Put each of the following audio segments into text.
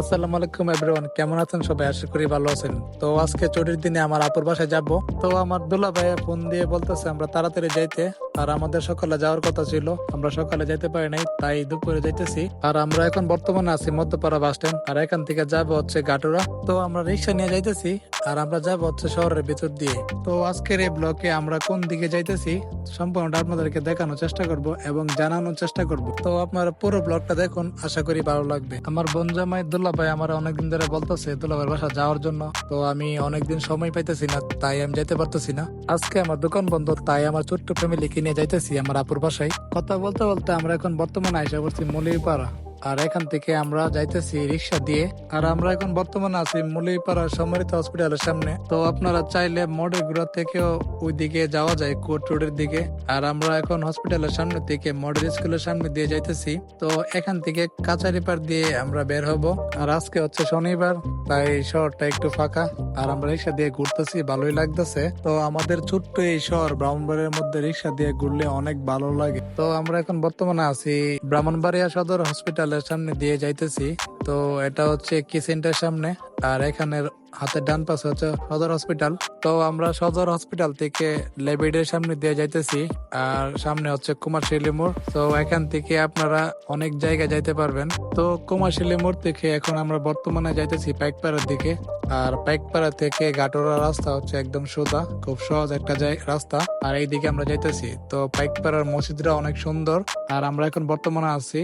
আসসালামু আলাইকুম এভরিওয়ান কেমন আছেন সবাই? আশা করি ভালো আছেন। তো আজকে ছুটির দিনে আমার আপুর বাসায় যাব। তো আমার দুলা ভাইয়া ফোন দিয়ে বলতেছে, আমরা তাড়াতাড়ি যাইতে। আর আমাদের সকালে যাওয়ার কথা ছিল। আমরা সকালে যাইতে পারি নাই, তাই দুপুরে যাইতেছি। আর আমরা এখন বর্তমানে আছি মধ্যপাড়া বাস স্ট্যান্ড। আর এখান থেকে যাব হচ্ছে গাটুরা তো আমরা রিক্সা নিয়ে যাইতেছি। আর আমরা যাব হচ্ছে শহরের ভিতর দিয়ে। তো আজকের এই ব্লকে আমরা কোন দিকে যাইতেছি, সম্পূর্ণটা আপনাদেরকে দেখানোর চেষ্টা করব এবং জানানোর চেষ্টা করব। তো আপনারা পুরো ব্লগটা দেখুন, আশা করি ভালো লাগবে। আমার বোন জামাই দুল্লা ভাই আমার অনেকদিন ধরে বলতেছে দুল্লা ভাইয়ের বাসা যাওয়ার জন্য। তো আমি অনেকদিন সময় পাইতেছি না, তাই আমি যাইতে পারতেছি না। আজকে আমার দোকান বন্ধ, তাই আমার ছোট্ট ফ্যামিলি কিনে যাইতেছি আমার আপুর বাসায়। কথা বলতে বলতে আমরা এখন বর্তমানে আইসা করছি মলিপাড়া। আর এখান থেকে আমরা যাইতেছি রিক্সা দিয়ে। আর আমরা এখন বর্তমানে আছি মুলিপাড়া সম্মানিত হসপিটালের সামনে। তো আপনারা চাইলে মডেলগুলো থেকেও ওইদিকে যাওয়া যায়, কোর্ট রোডের দিকে। আর আমরা এখন হসপিটালের সামনে থেকে মডেল স্কুলের সামনে দিয়ে যাইতেছি। তো এখান থেকে কাচারি পার দিয়ে আমরা বের হব। আর আজকে হচ্ছে শনিবার, তাই শহরটা একটু ফাঁকা। আর আমরা রিক্সা দিয়ে ঘুরতেছি, ভালোই লাগতেছে। তো আমাদের ছোট্ট এই শহর ব্রাহ্মণবাড়ির মধ্যে রিক্সা দিয়ে ঘুরলে অনেক ভালো লাগে। তো আমরা এখন বর্তমানে আছি ব্রাহ্মণবাড়িয়া সদর হসপিটালের সামনে দিয়ে যাইতেছি। তো এটা হচ্ছে কি সেন্টার সামনে, আর এখানের হাতের ডান পাশে হচ্ছে সদর হসপিটাল। তো আমরা সদর হসপিটাল থেকে লেবিডের সামনে দিয়ে যাইতেছি, আর সামনে হচ্ছে কুমারশিলি মোড়। তো এখান থেকে আপনারা অনেক জায়গায় যাইতে পারবেন। তো কুমারশিলি মোড় থেকে এখন আমরা বর্তমানে যাইতেছি পাইকপাড়ার দিকে, আর পাইকপাড়া থেকে গাটোরা রাস্তা হচ্ছে একদম সোজা, খুব সহজ একটা রাস্তা। আর এইদিকে আমরা যাইতেছি। তো পাইকপাড়ার মসজিদটা অনেক সুন্দর, আর আমরা এখন বর্তমানে আছি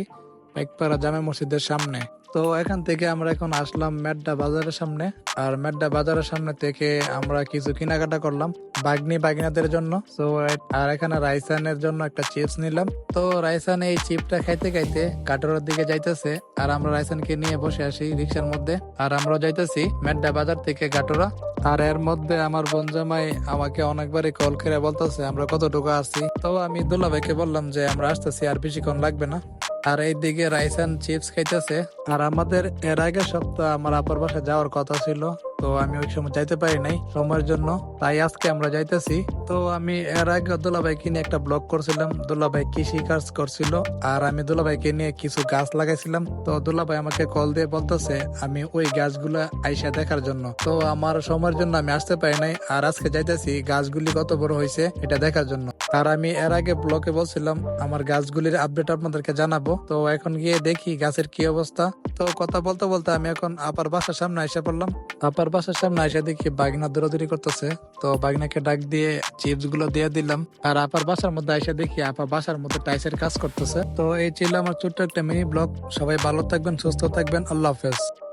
পাইকপাড়া জামে মসজিদের সামনে। তো এখান থেকে আমরা এখন আসলাম মেড্ডা বাজারের সামনে। আর মেড্ডা বাজারের সামনে থেকে আমরা কিছু কেনাকাটা করলাম বাগনি বাগিনাদের জন্য। তো আর এখানে রাইসানের জন্য একটা চিপস নিলাম। তো রাইসান এই চিপটা খাইতে খাইতে কাটোরের দিকে যাইতেছে। আর আমরা রাইসানকে নিয়ে বসে আসি রিক্সার মধ্যে। আর আমরা যাইতেছি মেড্ডা বাজার থেকে গাটোরা আর এর মধ্যে আমার বোন জামাই আমাকে অনেকবারই কল করে বলতেছে, আমরা কতটুকু আসছি তো আমি দুলা ভাইকে বললাম যে, আমরা আসতেছি, আর বেশিক্ষণ লাগবে না। আর এইদিকে এন্ড চিপস খাইতেছে। আর আমাদের এর আগে সপ্তাহ আমার আপার বাসায় যাওয়ার কথা ছিল। তো আমি ওই সময় যাইতে পারি নাই সময়ের জন্য। তাই আজকে আমরা যাইতেছি। তো আমি এর আগে দুলাভাইকে নিয়ে একটা ব্লগ করছিলাম। দুলাভাই কৃষি কাজ করছিল আর আমি দুলাভাইকে নিয়ে কিছু গাছ লাগাইছিলাম। তো দুলাভাই আমাকে কল দিয়ে বলতেছে, আমি ওই গাছগুলো আইসা দেখার জন্য। তো আমার সময়ের জন্য আমি আসতে পারি নাই আর আজকে যাইতেছি গাছগুলি কত বড় হয়েছে এটা দেখার জন্য। আর আমি এর আগে ব্লকে বলছিলাম, আমার গাছগুলির আপডেট আপনাদেরকে জানাব। তো এখন গিয়ে দেখি গাছের কি অবস্থা। তো কথা বলতে বলতে আমি এখন আপার বাসার সামনে এসে পড়লাম। আপার বাসার সামনে এসে দেখি বাগিনা দৌড়াদৌড়ি করতেছে। তো বাগিনাকে ডাক দিয়ে চিপসগুলো দিয়ে দিলাম। আর আপার বাসার মধ্যে এসে দেখি আপার বাসার মধ্যে টাইসের কাজ করতেছে। তো এই ছিল আমার ছোট্ট একটা মিনি ব্লগ সবাই ভালো থাকবেন, সুস্থ থাকবেন। আল্লাহ হাফেজ।